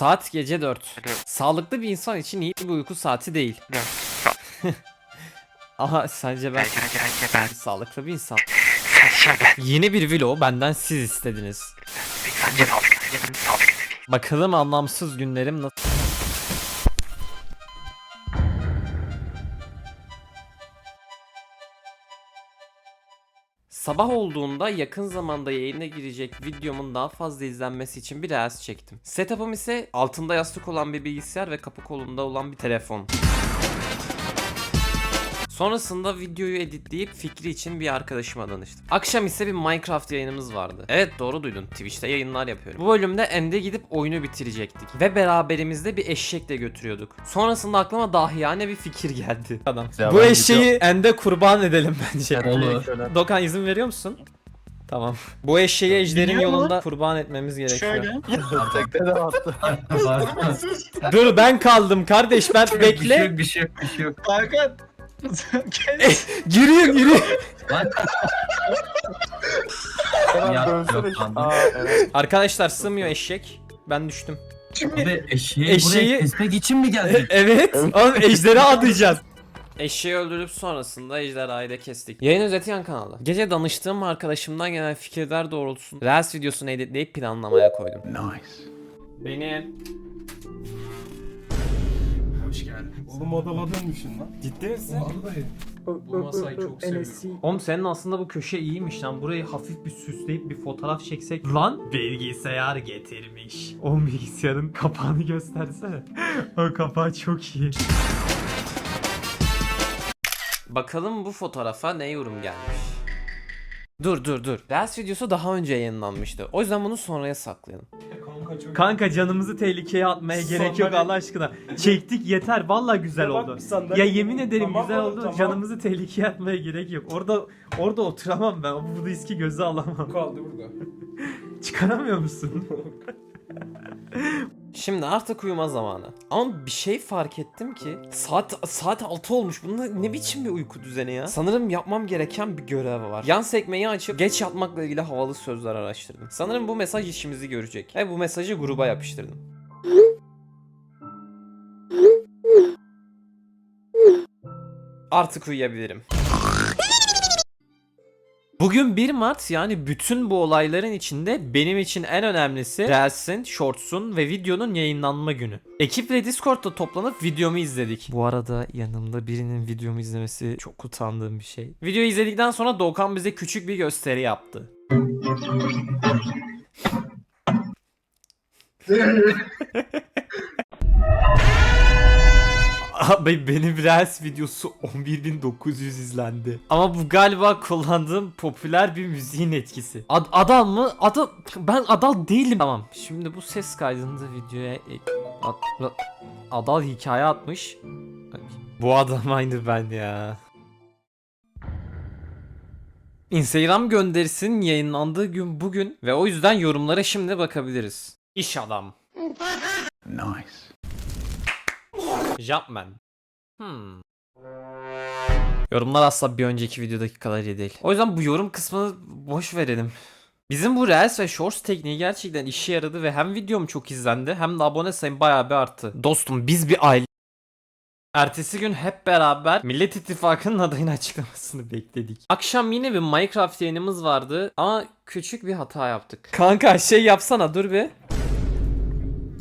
Saat gece 4. Evet. Sağlıklı bir insan için iyi bir uyku saati değil. Aha sence ben sağlıklı bir insan. Yeni bir vlog benden siz istediniz. Bence sağlıklı. Bence ben sağlıklı. Bakalım anlamsız günlerim nasıl... Sabah olduğunda yakın zamanda yayına girecek videomun daha fazla izlenmesi için bir reels çektim. Setup'ım ise altında yastık olan bir bilgisayar ve kapı kolunda olan bir telefon. Sonrasında videoyu editleyip fikri için bir arkadaşıma danıştım. Akşam ise bir Minecraft yayınımız vardı. Evet doğru duydun. Twitch'te yayınlar yapıyorum. Bu bölümde Ende gidip oyunu bitirecektik. Ve beraberimizde bir eşekle götürüyorduk. Sonrasında aklıma dahiyane bir fikir geldi. Adam. Ya Bu ben eşeği Ende kurban edelim bence. Olur. Dokan izin veriyor musun? Tamam. Bu eşeği ejderin Biliyor yolunda kurban etmemiz gerekiyor. Şöyle. De attı. Dur ben kaldım kardeş ben Bir şey bekle. yok, bir şey yok, bir şey yok. Giriyor giriyor. Lan Hemen Ya, dönsene. yok, anladım. Aa evet. Arkadaşlar sığmıyor eşek. Ben düştüm. Abi eşeği, Eşeği- buraya kesmek için mi geldik? evet. Oğlum ejderi adayacağız. Eşeği öldürüp sonrasında ejderhayı da kestik. Yayın özeti yan kanalda. Gece danıştığım arkadaşımdan gelen fikirler doğrultusunda Reels videosunu editleyip planlamaya koydum. Nice. Benim. Hoş geldin. Oğlum odama dönmüşsün lan. Ciddi misin? Vallahi bu masayı çok seviyorum. Oğlum senin aslında bu köşe iyiymiş lan. Burayı hafif bir süsleyip bir fotoğraf çeksek. Lan bilgisayar getirmiş. O bilgisayarın kapağını göstersene. o kapağı çok iyi. Bakalım bu fotoğrafa ne yorum gelmiş. Dur dur dur. Reels videosu daha önce yayınlanmıştı. O yüzden bunu sonraya saklayalım. Kanka çok Kanka canımızı tehlikeye atmaya gerek yok Sandalye- Allah aşkına. Çektik yeter. Vallahi güzel Ya bak oldu. bir sandalye- Ya yemin ederim Tamam güzel oğlum, oldu. tamam. Canımızı tehlikeye atmaya gerek yok. Orada orada oturamam ben. Bu riski göze alamam. kaldı burada. Çıkaramıyor musun? Şimdi artık uyuma zamanı. Ama bir şey fark ettim ki saat saat 6 olmuş. Bunda ne biçim bir uyku düzeni ya? Sanırım yapmam gereken bir görev var. Yan sekmeyi açıp geç yatmakla ilgili havalı sözler araştırdım. Sanırım bu mesaj işimizi görecek. Ve bu mesajı gruba yapıştırdım. Artık uyuyabilirim. Bugün 1 Mart yani bütün bu olayların içinde benim için en önemlisi Reels'in, Shorts'un ve videonun yayınlanma günü. Ekiple Discord'da toplanıp videomu izledik. Bu arada yanımda birinin videomu izlemesi çok utandığım bir şey. Videoyu izledikten sonra Doğukan bize küçük bir gösteri yaptı. Abi benim Reels videosu 11.900 izlendi. Ama bu galiba kullandığım popüler bir müziğin etkisi. Ad adal mı? Adal ben adal değilim. Tamam. Şimdi bu ses kaydını da videoya ek- Ad- adal hikaye atmış. Bu adam aynı ben ya. Instagram gönderisinin yayınlandığı gün bugün ve o yüzden yorumlara şimdi bakabiliriz. İş adam. Jumpman. Hmm. Yorumlar asla bir önceki videodaki kadar iyi değil. O yüzden bu yorum kısmını boş verelim. Bizim bu Reels ve Shorts tekniği gerçekten işe yaradı ve hem videom çok izlendi hem de abone sayım bayağı bir arttı. Dostum biz bir aile Ertesi gün hep beraber Millet İttifakı'nın adayını açıklamasını bekledik. Akşam yine bir Minecraft yayınımız vardı ama küçük bir hata yaptık. Kanka şey yapsana dur bir.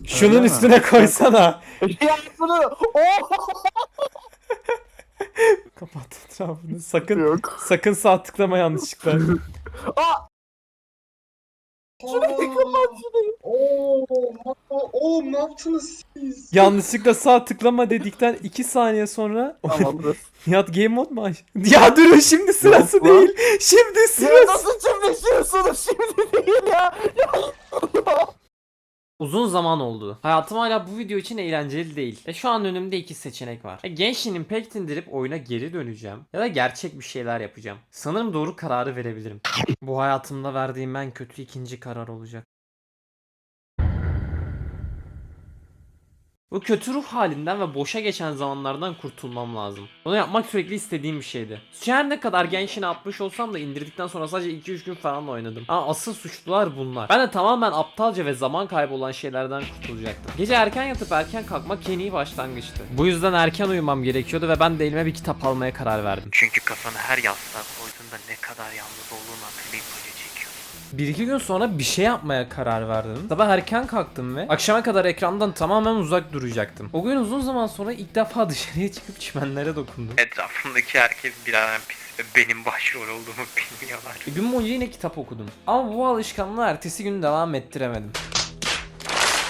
Şunun Öyle mi? üstüne koysana. ya bunu. Oh! Kapat etrafını. Sakın Yok. sakın sağ tıklama yanlışlıkla. Oo, oğlum ne yaptınız siz? yanlışlıkla sağ tıklama dedikten 2 saniye sonra Tamamdır. Nihat game mode mu aç? Ya durun şimdi sırası Yok lan. değil. Şimdi Ya sırası. nasıl çimleşiyorsunuz şimdi değil ya. Uzun zaman oldu. Hayatım hala bu video için eğlenceli değil. Ve şu an önümde iki seçenek var. Ya Genshin Impact indirip oyuna geri döneceğim. Ya da gerçek bir şeyler yapacağım. Sanırım doğru kararı verebilirim. bu hayatımda verdiğim en kötü ikinci karar olacak. Bu kötü ruh halinden ve boşa geçen zamanlardan kurtulmam lazım. Bunu yapmak sürekli istediğim bir şeydi. Her ne kadar gençine atmış olsam da indirdikten sonra sadece 2-3 gün falan oynadım. Ama asıl suçlular bunlar. Ben de tamamen aptalca ve zaman kaybı olan şeylerden kurtulacaktım. Gece erken yatıp erken kalkmak en iyi başlangıçtı. Bu yüzden erken uyumam gerekiyordu ve ben de elime bir kitap almaya karar verdim. Çünkü kafanı her yastığa koyduğunda ne kadar yalnız olduğunu hatırlayıp acı çekiyorsun. Bir iki gün sonra bir şey yapmaya karar verdim. Sabah erken kalktım ve akşama kadar ekrandan tamamen uzak duracaktım. O gün uzun zaman sonra ilk defa dışarıya çıkıp çimenlere dokundum. Etrafımdaki herkes birer pis ve benim başrol olduğumu bilmiyorlar. E, Gün boyunca yine kitap okudum. Ama bu alışkanlığı ertesi gün devam ettiremedim.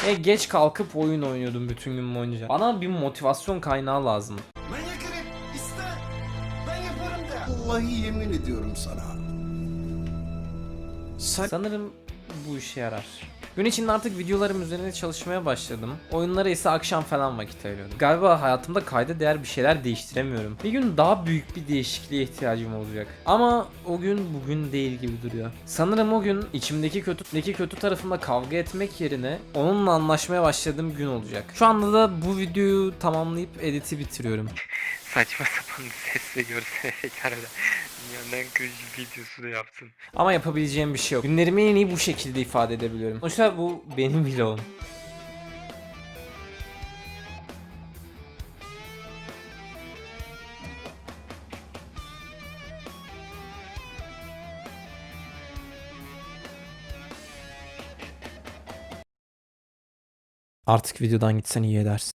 Ve geç kalkıp oyun oynuyordum bütün gün boyunca. Bana bir motivasyon kaynağı lazım. Ben yakarım. İste. Ben yaparım de. Vallahi yemin ediyorum sana. Sanırım bu işe yarar. Gün içinde artık videolarım üzerine çalışmaya başladım. Oyunlara ise akşam falan vakit ayırıyorum. Galiba hayatımda kayda değer bir şeyler değiştiremiyorum. Bir gün daha büyük bir değişikliğe ihtiyacım olacak. Ama o gün bugün değil gibi duruyor. Sanırım o gün içimdeki kötü, kötü tarafımla kavga etmek yerine onunla anlaşmaya başladığım gün olacak. Şu anda da bu videoyu tamamlayıp editi bitiriyorum. Saçma sapan ses ve görsel efektlerle dünyanın en kırıcı videosunu yaptın. Ama yapabileceğim bir şey yok. Günlerimi en iyi bu şekilde ifade edebiliyorum. Sonuçta bu benim vlogum. Artık videodan gitsen iyi edersin.